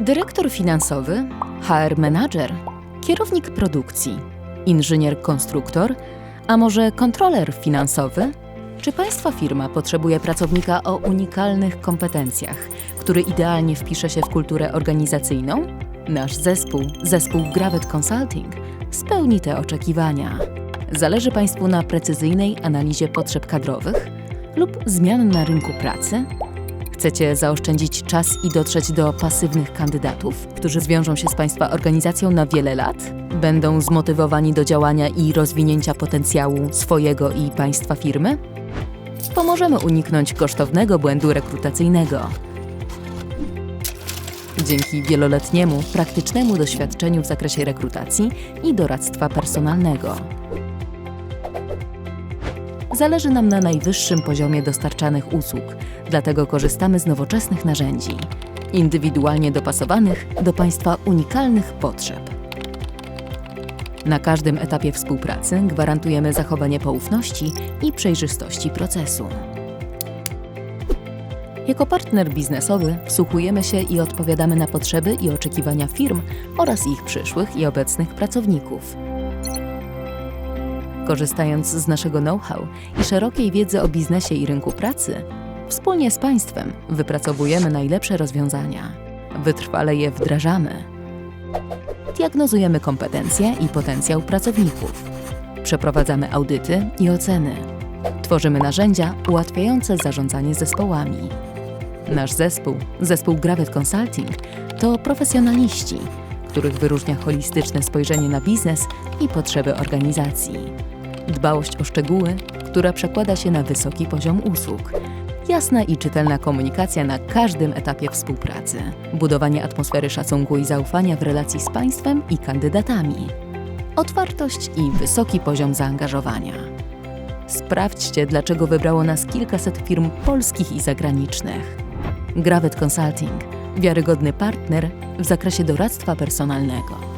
Dyrektor finansowy, HR manager, kierownik produkcji, inżynier konstruktor, a może kontroler finansowy? Czy Państwa firma potrzebuje pracownika o unikalnych kompetencjach, który idealnie wpisze się w kulturę organizacyjną? Nasz zespół, zespół Gravit Consulting, spełni te oczekiwania. Zależy Państwu na precyzyjnej analizie potrzeb kadrowych lub zmian na rynku pracy? Chcecie zaoszczędzić czas i dotrzeć do pasywnych kandydatów, którzy zwiążą się z Państwa organizacją na wiele lat? Będą zmotywowani do działania i rozwinięcia potencjału swojego i Państwa firmy? Pomożemy uniknąć kosztownego błędu rekrutacyjnego. Dzięki wieloletniemu, praktycznemu doświadczeniu w zakresie rekrutacji i doradztwa personalnego. Zależy nam na najwyższym poziomie dostarczanych usług, dlatego korzystamy z nowoczesnych narzędzi, indywidualnie dopasowanych do Państwa unikalnych potrzeb. Na każdym etapie współpracy gwarantujemy zachowanie poufności i przejrzystości procesu. Jako partner biznesowy wsłuchujemy się i odpowiadamy na potrzeby i oczekiwania firm oraz ich przyszłych i obecnych pracowników. Korzystając z naszego know-how i szerokiej wiedzy o biznesie i rynku pracy, wspólnie z Państwem wypracowujemy najlepsze rozwiązania. Wytrwale je wdrażamy. Diagnozujemy kompetencje i potencjał pracowników. Przeprowadzamy audyty i oceny. Tworzymy narzędzia ułatwiające zarządzanie zespołami. Nasz zespół, zespół Gravit Consulting, to profesjonaliści, których wyróżnia holistyczne spojrzenie na biznes i potrzeby organizacji. Dbałość o szczegóły, która przekłada się na wysoki poziom usług. Jasna i czytelna komunikacja na każdym etapie współpracy. Budowanie atmosfery szacunku i zaufania w relacji z państwem i kandydatami. Otwartość i wysoki poziom zaangażowania. Sprawdźcie, dlaczego wybrało nas kilkaset firm polskich i zagranicznych. Gravit Consulting wiarygodny partner w zakresie doradztwa personalnego.